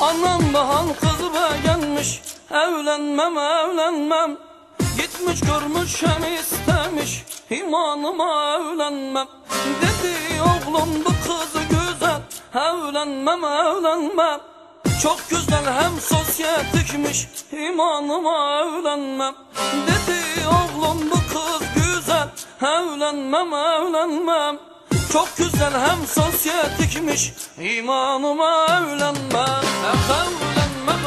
Anam bahan kızı be gelmiş. Evlenmem evlenmem. Gitmiş görmüş hem istemiş. İmanıma evlenmem. Dedi oğlum bu kızı güzel. Evlenmem evlenmem. Çok güzel hem sosyetikmiş. İmanıma evlenmem. Dedi oğlum bu kız güzel. Evlenmem evlenmem çok güzel hem sosyetikmiş. İmanıma evlenmem Evlenmem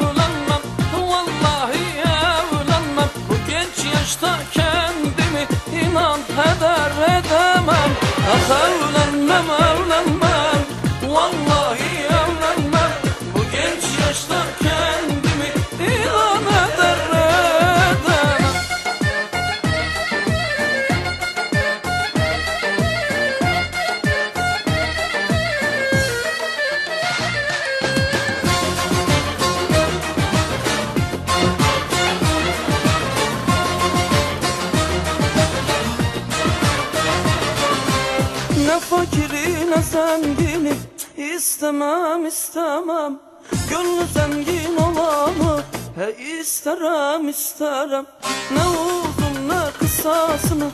evlenmem. Vallahi evlenmem. Bu genç yaşta kendimi inan heder edemem. Evlenmem evlenmem. Vallahi evlenmem. Bu genç yaşta kendimi Ne fakiri ne zengini istemem istemem. Gönlü zengin olanı he isterim isterim. Ne uzun ne kısasını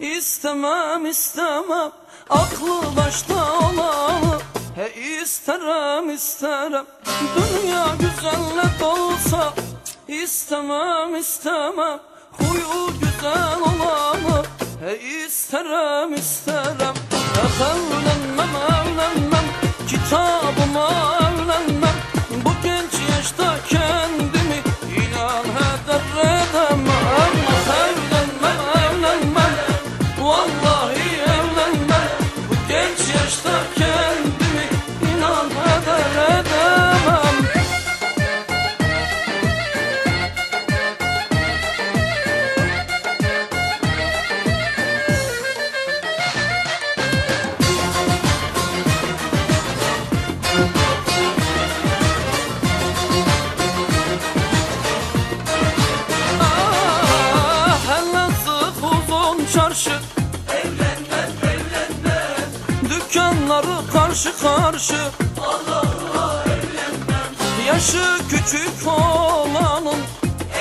istemem istemem. Aklı başta olanı he isterim isterim. Dünya güzellik olsa istemem istemem. Huyu güzel olanı He isterim isterim çarşı. Evlenmem evlenmem Dükkanları karşı karşı. Allah Allah evlenmem Yaşı küçük olanın.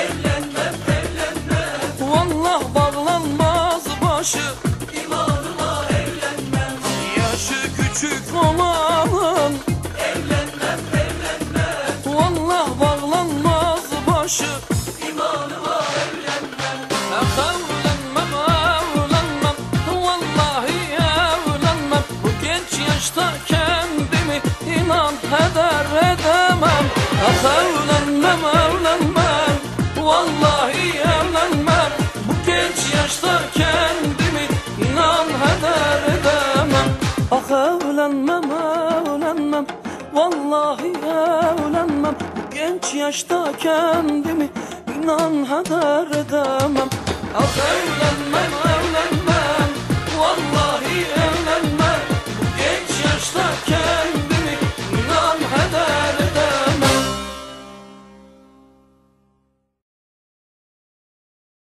Evlenmem evlenmem Vallah bağlanmaz başı. İmanıma evlenmem Yaşı küçük olanın evlenmem. Vallahi evlenmem. Genç yaşta kendimi inan heder edemem